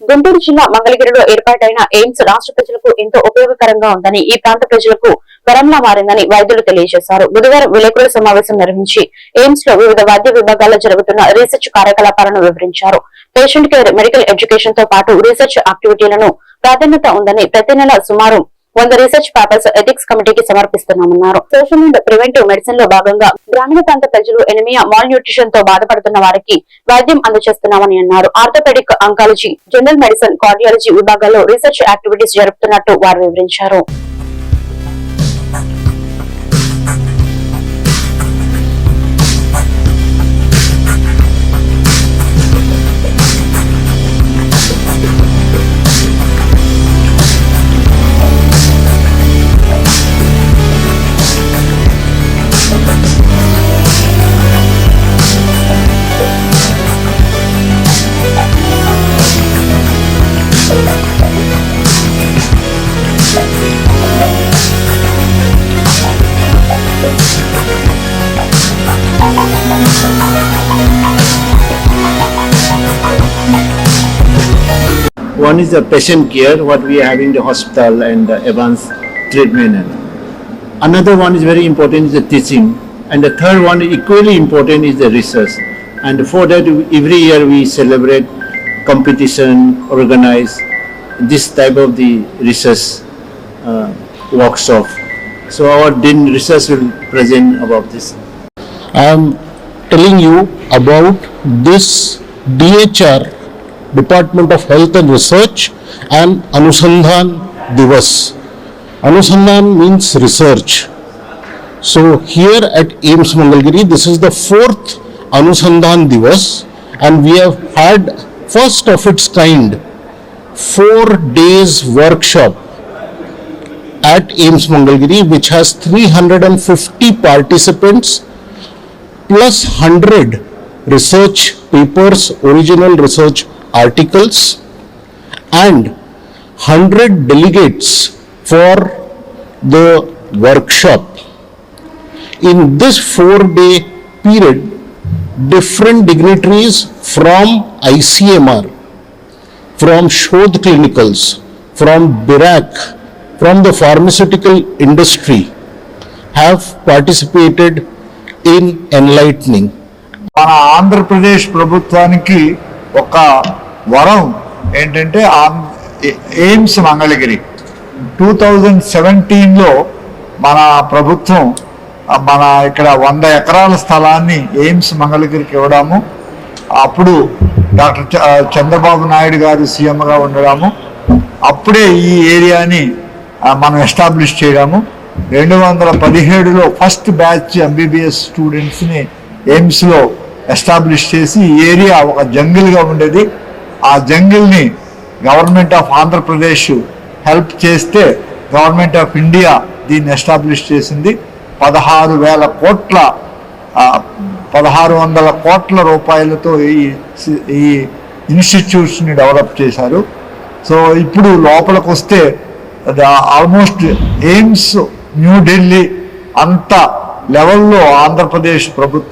గుంటూరు జిల్లా మంగళగిరిలో ఏర్పాటైన ఎయిమ్స్ రాష్ట్ర ప్రజలకు ఎంతో ఉపయోగకరంగా ఉందని ఈ ప్రాంత ప్రజలకు వరంలా మారిందని వైద్యులు తెలియజేశారు. బుధవారం విలేకరుల సమావేశం నిర్వహించి ఎయిమ్స్లో వివిధ వైద్య విభాగాల్లో జరుగుతున్న రీసెర్చ్ కార్యకలాపాలను వివరించారు. పేషెంట్ కేర్ మెడికల్ ఎడ్యుకేషన్తో పాటు రీసెర్చ్ యాక్టివిటీలను ప్రాధాన్యత ఉందని ప్రతి నెల సుమారు వంద రీసెర్చ్ పేపర్స్ ఎథిక్స్ కమిటీకి సమర్పిస్తున్నామన్నారు. సోషల్ అండ్ ప్రివెంటివ్ మెడిసిన్లో భాగంగా గ్రామీణ ప్రాంత ప్రజలు ఎనిమియా మాల్ న్యూట్రిషన్తో బాధపడుతున్న వారికి వైద్యం అందజేస్తున్నామని అన్నారు. Orthopaedic oncology general medicine cardiology విభాగాల్లో రీసెర్చ్ యాక్టివిటీస్ జరుపుతున్నట్టు వారు వివరించారు. One is the patient care, what we have in the hospital and the advanced treatment. Another one is very important is the teaching. And the third one equally important is the research. And for that, every year we celebrate competition, organize this type of the research uh, workshop. So our Dean Research will present about this. I am telling you about this DHR, Department of Health and Research and Anusandhan Divas. Anusandhan means research. So here at AIMS Mangalgiri, this is the fourth Anusandhan Divas and we have had first of its kind four days workshop at AIMS Mangalgiri which has 350 participants plus 100 research papers, original research articles, and 100 delegates for the workshop. In this four day period, different dignitaries from ICMR, from Shodh Clinicals, from BIRAC, from the pharmaceutical industry have participated in enlightening. మన ఆంధ్రప్రదేశ్ ప్రభుత్వానికి ఒక వరం ఏంటంటే ఆం- AIIMS Mangalagiri. Two thousand సెవెంటీన్లో మన ప్రభుత్వం మన ఇక్కడ వంద ఎకరాల స్థలాన్ని ఎయిమ్స్ మంగళగిరికి ఇవ్వడము. అప్పుడు డాక్టర్ చ- చంద్రబాబు నాయుడు గారు సీఎంగా ఉండడము. అప్పుడే ఈ ఏరియాని మనం ఎస్టాబ్లిష్ చేయడము. రెండు వందల పదిహేడులో ఫస్ట్ బ్యాచ్ ఎంబీబీఎస్ స్టూడెంట్స్ని ఎయిమ్స్లో ఎస్టాబ్లిష్ చేసి ఈ ఏరియా ఒక జంగిల్గా ఉండేది. ఆ జంగిల్ని గవర్నమెంట్ ఆఫ్ ఆంధ్రప్రదేశ్ హెల్ప్ చేస్తే గవర్నమెంట్ ఆఫ్ ఇండియా దీన్ని ఎస్టాబ్లిష్ చేసింది. పదహారు వేల కోట్ల పదహారు వందల కోట్ల రూపాయలతో ఈ ఈ ఇన్స్టిట్యూట్స్ని డెవలప్ చేశారు. సో ఇప్పుడు లోపలికి వస్తే ఆల్మోస్ట్ ఎయిమ్స్ న్యూఢిల్లీ అంత లెవెల్లో ఆంధ్రప్రదేశ్ ప్రభుత్వం